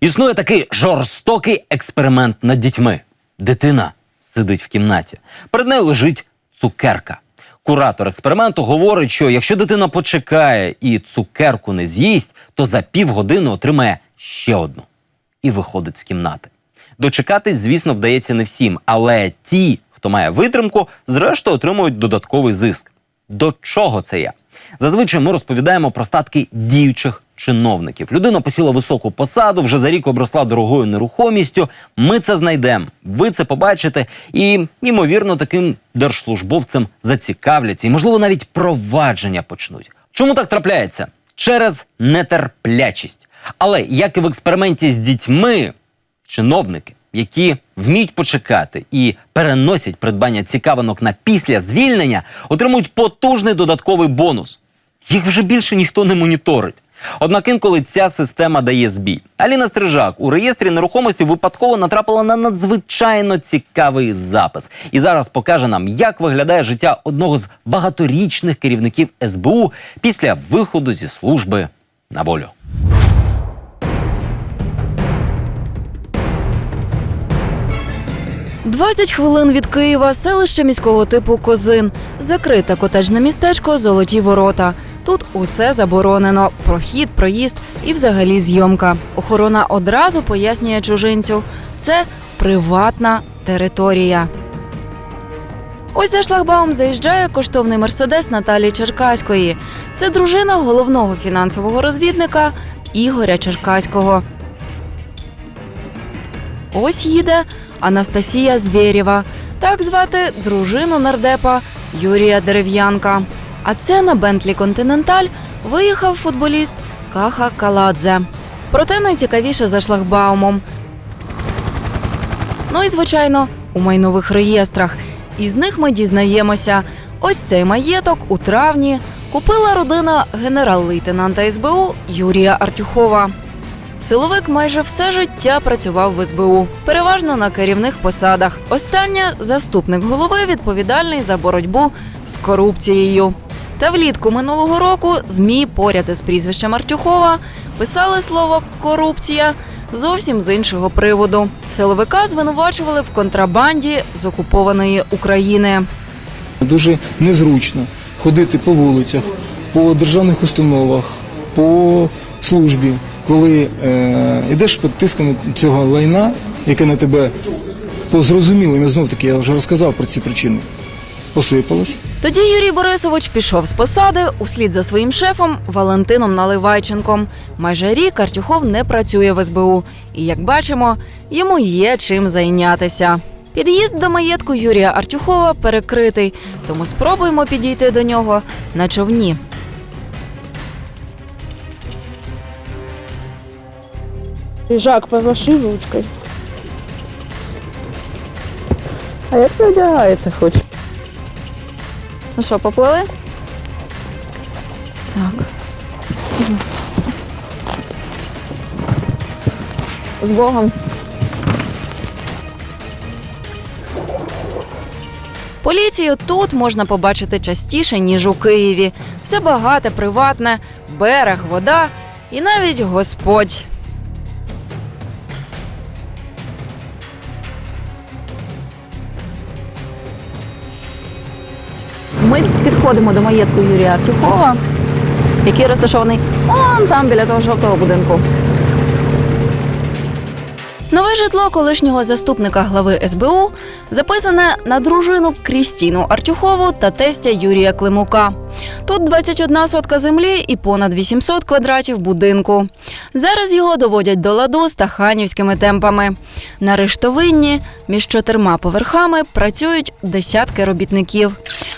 Існує такий жорстокий експеримент над дітьми. Дитина сидить в кімнаті. Перед нею лежить цукерка. Куратор експерименту говорить, що якщо дитина почекає і цукерку не з'їсть, то за півгодини отримає ще одну і виходить з кімнати. Дочекатись, звісно, вдається не всім, але ті, хто має витримку, зрештою отримують додатковий зиск. До чого це я? Зазвичай ми розповідаємо про статки діючих чиновників. Людина посіла високу посаду, вже за рік обросла дорогою нерухомістю. Ми це знайдемо, ви це побачите, і ймовірно, таким держслужбовцем зацікавляться, і можливо навіть провадження почнуть. Чому так трапляється? Через нетерплячість. Але як і в експерименті з дітьми, чиновники, які вміють почекати і переносять придбання цікавинок на після звільнення, отримують потужний додатковий бонус. Їх вже більше ніхто не моніторить. Однак інколи ця система дає збій. Аліна Стрижак у реєстрі нерухомості випадково натрапила на надзвичайно цікавий запис і зараз покаже нам, як виглядає життя одного з багаторічних керівників СБУ після виходу зі служби на волю. – 20 хвилин від Києва, селище міського типу Козин. Закрите котеджне містечко Золоті ворота. Тут усе заборонено: прохід, проїзд і взагалі зйомка. Охорона одразу пояснює чужинцю: це приватна територія. Ось за шлагбаум заїжджає коштовний мерседес Наталії Черкаської. Це дружина головного фінансового розвідника Ігоря Черкаського. Ось їде Анастасія Звєрєва, так звати дружину нардепа Юрія Дерев'янка. А це на Бентлі Континенталь виїхав футболіст Каха Каладзе. Проте найцікавіше за шлагбаумом. Ну і звичайно, у майнових реєстрах. Із них ми дізнаємося. Ось цей маєток у травні купила родина генерал-лейтенанта СБУ Юрія Артюхова. Силовик майже все життя працював в СБУ, переважно на керівних посадах. Остання заступник голови відповідальний за боротьбу з корупцією. Та влітку минулого року змі поряд із прізвищем Артюхова писали слово корупція зовсім з іншого приводу. Силовика звинувачували в контрабанді з окупованої України. Дуже незручно ходити по вулицях, по державних установах, по службі, коли е, йдеш під тиском цього лайна, яке на тебе по зрозумілим, знов таки я вже розказав про ці причини, посипалось. Тоді Юрій Борисович пішов з посади услід за своїм шефом Валентином Наливайченком. Майже рік Артюхов не працює в СБУ, і як бачимо, йому є чим зайнятися. Під'їзд до маєтку Юрія Артюхова перекритий, тому спробуємо підійти до нього на човні. Жак, помаши ручкой. А як це одягається хоч? Ну що, поплили? Так. З Богом. Поліцію тут можна побачити частіше, ніж у Києві. Все багате, приватне, берег, вода і навіть Господь. Ми підходимо до маєтку Юрія Артюхова, який розташований он там біля того жовтого будинку. Нове житло колишнього заступника глави СБУ записане на дружину Крістіну Артюхову та тестя Юрія Климука. Тут 21 сотка землі і понад 800 квадратів будинку. Зараз його доводять до ладу стаханівськими темпами. На рештовинні між чотирма поверхами працюють десятки робітників.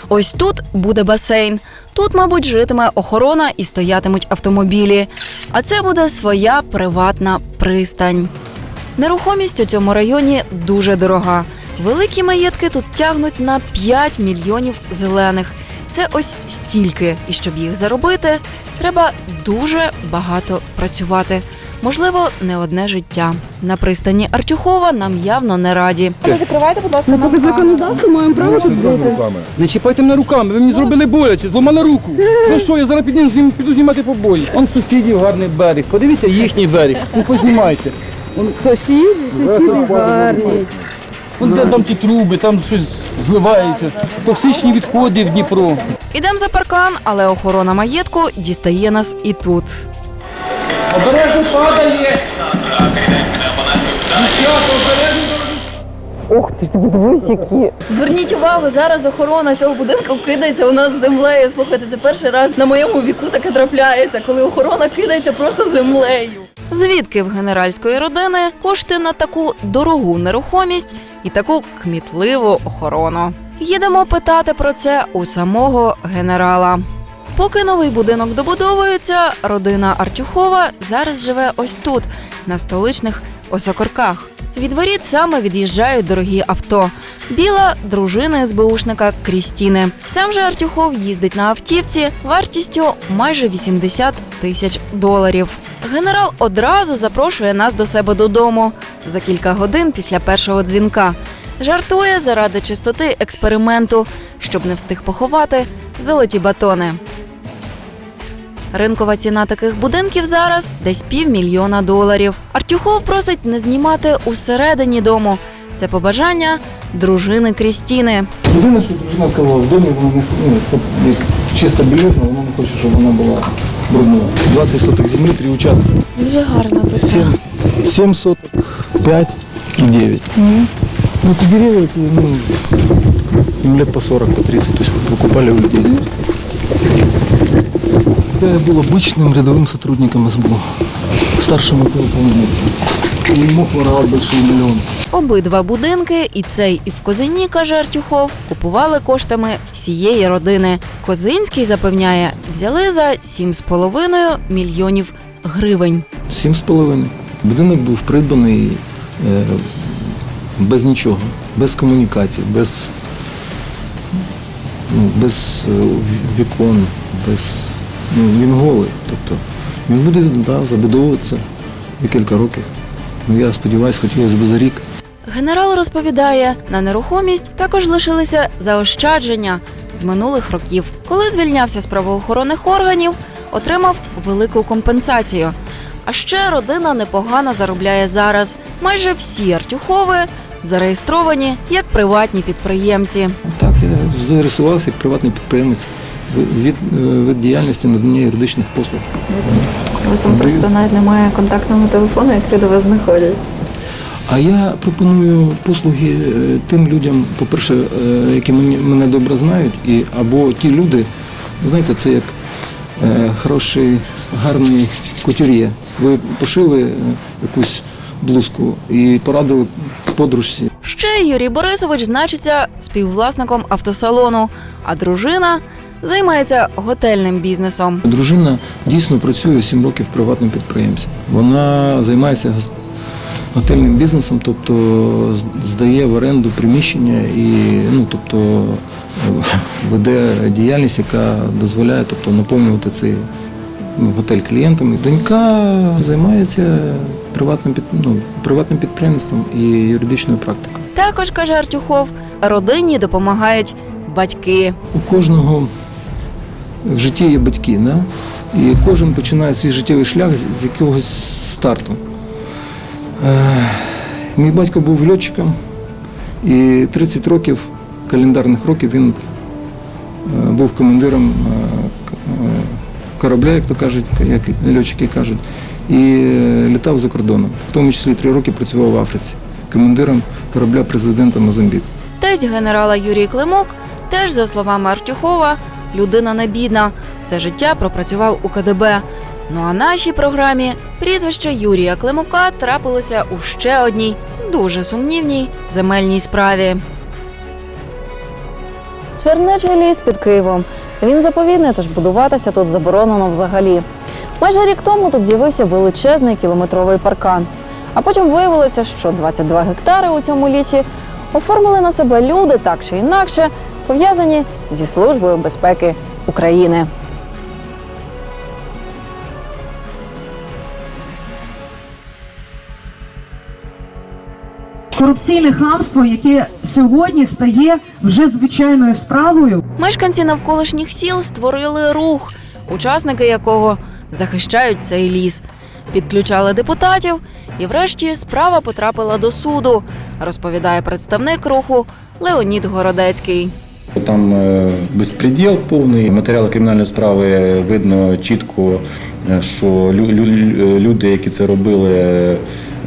Ось тут буде басейн. Тут, мабуть, житиме охорона і стоятимуть автомобілі. А це буде своя приватна пристань. Нерухомість у цьому районі дуже дорога. Великі маєтки тут тягнуть на 5 мільйонів зелених. Це ось стільки. І щоб їх заробити, треба дуже багато працювати. Можливо, не одне життя. На пристані Артюхова нам явно не раді. Не закривайте, будь ласка, Ми нам поки законодавство маємо право тут бути. Не чіпайте мене руками, ви мені зробили боляче, зламали руку. Ну що, я зараз піду, знім- піду знімати побої. Он сусідів гарний берег. Подивіться їхній берег. Ну познімайте. Сусіди, сусіди гарні. Вон де там ті труби, там щось зливається. Токсичні відходи в Дніпро. Ідемо за паркан, але охорона маєтку дістає нас і тут. Обережно падає. Зверніть увагу, зараз охорона цього будинку кидається у нас землею. Слухайте, це перший раз на моєму віку таке трапляється, коли охорона кидається просто землею. Звідки в генеральської родини кошти на таку дорогу нерухомість і таку кмітливу охорону? Їдемо питати про це у самого генерала. Поки новий будинок добудовується, родина Артюхова зараз живе ось тут, на столичних осокорках. Від воріт саме від'їжджають дорогі авто. Біла дружина СБУшника Крістіни. Сам же Артюхов їздить на автівці вартістю майже 80 тисяч доларів. Генерал одразу запрошує нас до себе додому за кілька годин після першого дзвінка. Жартує заради чистоти експерименту, щоб не встиг поховати золоті батони. Ринкова ціна таких будинків зараз десь півмільйона доларів. Артюхов просить не знімати усередині дому. Це побажання дружини Крістіни. Єдине, що дружина сказала, в домі вона не ну, це як чиста білизна, вона не хоче, щоб вона була брудною. 20 соток землі, три участки. Дуже гарно тут. 7, 7 соток, 5 и 9. Ну, это деревья, такие, ну, им лет по 40, по 30, то есть покупали у людей Я был обычным рядовым сотрудником СБУ, старшим оперуполномоченным. И не мог воровать большие миллионы. Обидва будинки, і цей, і в Козині, каже Артюхов, купували коштами всієї родини. Козинський запевняє, взяли за 7,5 мільйонів гривень. Сім з половиною. Будинок був придбаний е, без нічого, без комунікацій, без, ну, без е, вікон, без. Ну, він голий. Тобто він буде да, забудовуватися декілька років. Ну, я сподіваюся, хотілося б за рік. Генерал розповідає, на нерухомість також лишилися заощадження з минулих років. Коли звільнявся з правоохоронних органів, отримав велику компенсацію. А ще родина непогано заробляє зараз. Майже всі Артюхови зареєстровані як приватні підприємці. Так, я зареєструвався як приватний підприємець від, е, від діяльності надання юридичних послуг. У вас там просто навіть немає контактного телефону, як люди вас знаходять. А я пропоную послуги е, тим людям, по-перше, е, які мені- мене добре знають, і або ті люди, знаєте, це як е, хороший, гарний кутюр'є. Ви пошили е, якусь блузку і порадили подружці. Ще Юрій Борисович значиться співвласником автосалону, а дружина займається готельним бізнесом. Дружина дійсно працює 7 років приватним підприємцем. Вона займається готельним бізнесом, тобто здає в оренду приміщення і ну, тобто, веде діяльність, яка дозволяє тобто, наповнювати цей ну, готель клієнтами. Донька займається приватним, під- ну, приватним підприємством і юридичною практикою. Також каже Артюхов, родині допомагають батьки. У кожного в житті є батьки, да? і кожен починає свій життєвий шлях з, з якогось старту. Е, мій батько був льотчиком, і 30 років, календарних років, він е, був командиром е, корабля, як то кажуть, як льотчики кажуть, і е, літав за кордоном. В тому числі три роки працював в Африці, командиром корабля президента Мозамбіку. Тесть генерала Юрій Климок теж, за словами Артюхова, людина не бідна. Все життя пропрацював у КДБ. Ну а нашій програмі прізвище Юрія Климука трапилося у ще одній дуже сумнівній земельній справі. Чернечий ліс під Києвом. Він заповідний, тож будуватися тут заборонено взагалі. Майже рік тому тут з'явився величезний кілометровий паркан. А потім виявилося, що 22 гектари у цьому лісі оформили на себе люди так чи інакше, пов'язані зі службою безпеки України. Корупційне хамство, яке сьогодні стає вже звичайною справою. Мешканці навколишніх сіл створили рух, учасники якого захищають цей ліс. Підключали депутатів І врешті справа потрапила до суду, розповідає представник руху Леонід Городецький. Там е, безпреділ повний. Матеріали кримінальної справи видно чітко, е, що лю- лю- люди, які це робили,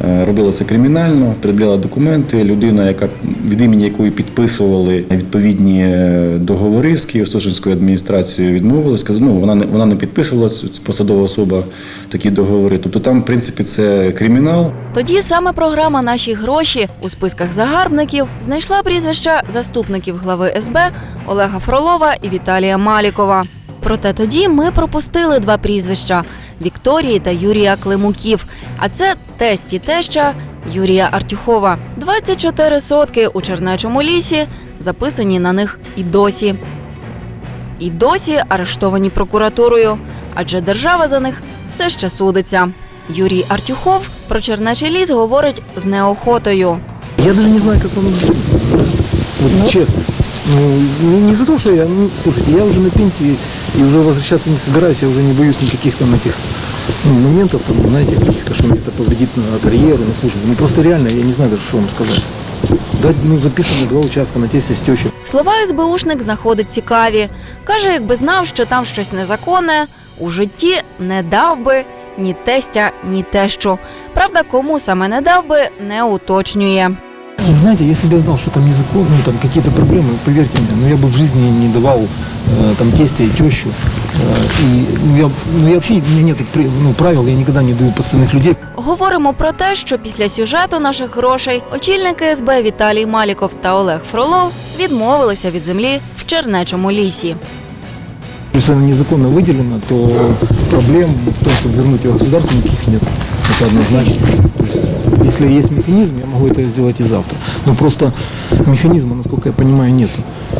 е, робили це кримінально, пред'являли документи. Людина, яка від імені якої підписували відповідні е, договори з Києво-Стожинською адміністрацією, відмовилась. Ну вона не вона не підписувала посадова особа такі договори. Тобто там, в принципі, це кримінал. Тоді саме програма Наші гроші у списках загарбників знайшла прізвища заступників глави СБ Олега Фролова і Віталія Малікова. Проте тоді ми пропустили два прізвища Вікторії та Юрія Климуків. А це тесть і теща Юрія Артюхова. 24 сотки у Чернечому лісі записані на них і досі. І досі арештовані прокуратурою, адже держава за них все ще судиться. Юрій Артюхов про Чернечий ліс говорить з неохотою. Я даже не знаю, как он убил. Вот честно. Ну, не, за то, что я, ну, слушайте, я уже на пенсии и уже возвращаться не собираюсь, я уже не боюсь никаких там этих ну, моментов, там, знаете, каких-то, что мне это повредит на карьеру, на службу. Ну, просто реально, я не знаю даже, что вам сказать. Да, ну, записано два участка на тесте с тещей. Слова СБУшник знаходить цікаві. Каже, якби знав, що там щось незаконне, у житті не дав би ні тестя, ні тещу. Правда, кому саме не дав би, не уточнює. Знаете, если бы я знал, что там незаконно, ну, там какие-то проблемы, поверьте мне, ну, я бы в жизни не давал э, там тестя и тещу. Э, и, ну, я, ну, я вообще, у меня нет ну, правил, я никогда не даю подставных людей. Говоримо про те, що після сюжету наших грошей очільники СБ Віталій Маліков та Олег Фролов відмовилися від землі в Чернечому лісі. Если она незаконно выделена, то проблем в том, чтобы вернуть ее государству, никаких нет. Это однозначно. То есть, Если есть механизм, я могу это сделать и завтра. Но просто механизма, насколько я понимаю, нет.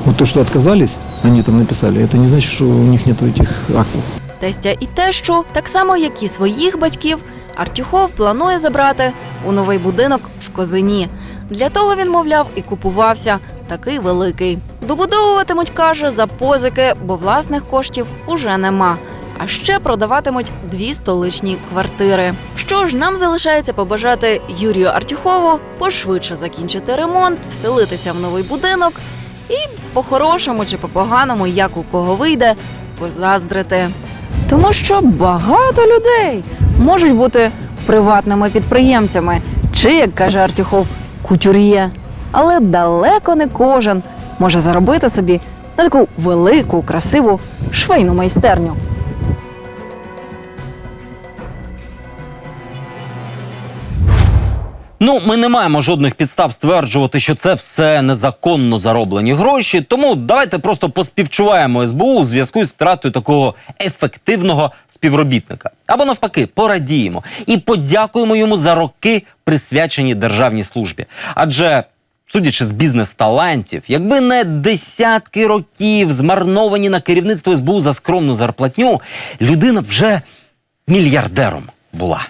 Вот то, что отказались, они там написали, это не значит, что у них нет этих актов. Тестя і тещу, так само як і своїх батьків, Артюхов планує забрати у новий будинок в Козині. Для того він, мовляв, і купувався такий великий. Добудовуватимуть, каже, за позики, бо власних коштів уже нема. А ще продаватимуть дві столичні квартири. Що ж, нам залишається побажати Юрію Артюхову пошвидше закінчити ремонт, вселитися в новий будинок і по-хорошому чи по-поганому, як у кого вийде, позаздрити. Тому що багато людей можуть бути приватними підприємцями, чи, як каже Артюхов, кутюр'є. Але далеко не кожен може заробити собі на таку велику, красиву швейну майстерню. Ну, ми не маємо жодних підстав стверджувати, що це все незаконно зароблені гроші. Тому давайте просто поспівчуваємо СБУ у зв'язку з втратою такого ефективного співробітника. Або навпаки, порадіємо і подякуємо йому за роки, присвячені державній службі. Адже. Судячи з бізнес-талантів, якби не десятки років змарновані на керівництво СБУ за скромну зарплатню, людина вже мільярдером була.